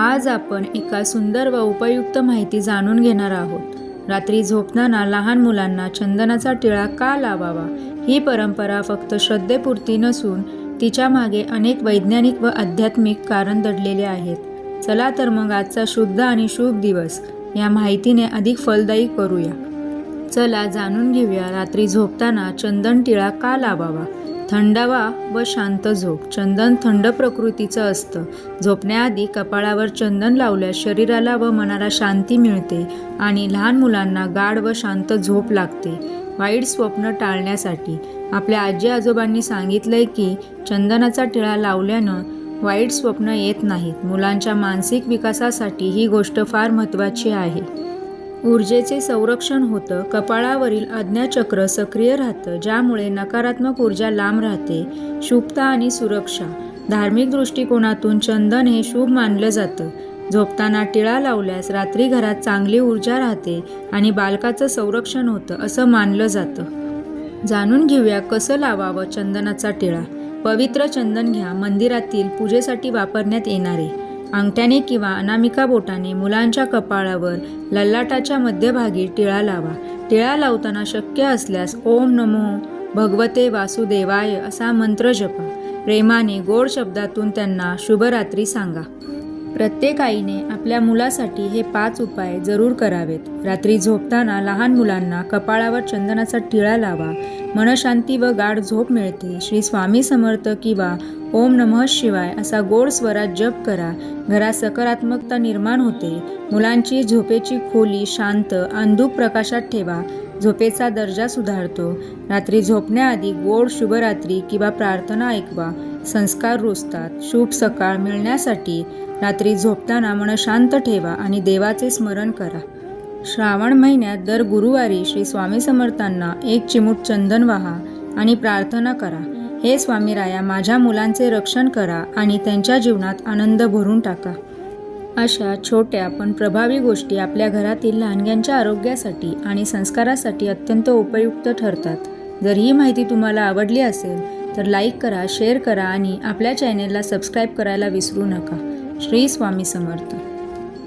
आज आपण एका सुंदर व उपयुक्त माहिती जाणून घेणार आहोत. रात्री झोपताना लहान मुलांना चंदनाचा टिळा का लावावा? ही परंपरा फक्त श्रद्धेपुरती नसून तिच्यामागे अनेक वैज्ञानिक व आध्यात्मिक कारण दडलेले आहेत. चला तर मग आजचा शुद्ध आणि शुभ दिवस या माहितीने अधिक फलदायी करूया. चला जाणून घेऊया रात्री झोपताना चंदन टिळा का लावावा? थंडावा व शांत झोप. चंदन थंड प्रकृतीचं असतं. झोपण्याआधी कपाळावर चंदन लावल्यास शरीराला व मनाला शांती मिळते आणि लहान मुलांना गाढ व शांत झोप लागते. वाईट स्वप्न टाळण्यासाठी. आपल्या आजी आजोबांनी सांगितलंय की चंदनाचा टिळा लावल्यानं वाईट स्वप्न येत नाहीत. मुलांच्या मानसिक विकासासाठी ही गोष्ट फार महत्त्वाची आहे. ऊर्जेचे संरक्षण होतं कपाळावरील आज्ञाचक्र सक्रिय राहतं ज्यामुळे नकारात्मक ऊर्जा लांब राहते शुभता आणि सुरक्षा. धार्मिक दृष्टिकोनातून चंदन हे शुभ मानलं जातं. झोपताना टिळा लावल्यास रात्री घरात चांगली ऊर्जा राहते आणि बालकाचं संरक्षण होतं असं मानलं जातं. जाणून घेऊया कसं लावावं चंदनाचा टिळा. पवित्र चंदन घ्या मंदिरातील पूजेसाठी वापरण्यात येणारे. अंगठ्याने किंवा अनामिका बोटाने मुलांच्या कपाळावर लल्लाटाच्या मध्यभागी टिळा लावा. टिळा लावताना शक्य असल्यास ओम नमो भगवते वासुदेवाय असा मंत्र जपा. प्रेमाने गोड शब्दातून त्यांना शुभरात्री सांगा. प्रत्येक आईने आपल्या मुलासाठी हे पाच उपाय जरूर करावेत. रात्री झोपताना लहान मुलांना कपाळावर चंदनाचा टिळा लावा. मनशांती व गाढ झोप मिळते. श्री स्वामी समर्थ किंवा ओम नमः शिवाय असा गोड स्वरात जप करा. घरात सकारात्मकता निर्माण होते. मुलांची झोपेची खोली शांत अंधुक प्रकाशात ठेवा. झोपेचा दर्जा सुधारतो. रात्री झोपण्याआधी गोड शुभरात्री किंवा प्रार्थना ऐकवा. संस्कार रुजतात. शुभ सकाळ मिळण्यासाठी रात्री झोपताना मन शांत ठेवा आणि देवाचे स्मरण करा. श्रावण महिन्यात दर गुरुवारी श्री स्वामी समर्थांना एक चिमूट चंदन वाहा आणि प्रार्थना करा. हे स्वामी राया माझ्या मुलांचे रक्षण करा आणि त्यांच्या जीवनात आनंद भरून टाका. अशा छोट्या पण प्रभावी गोष्टी आपल्या घरातील लहानग्यांच्या आरोग्यासाठी आणि संस्कारासाठी अत्यंत उपयुक्त ठरतात. जर ही माहिती तुम्हाला आवडली असेल तर लाईक करा शेअर करा आणि आपल्या चॅनेलला सबस्क्राईब करायला विसरू नका. श्री स्वामी समर्थ.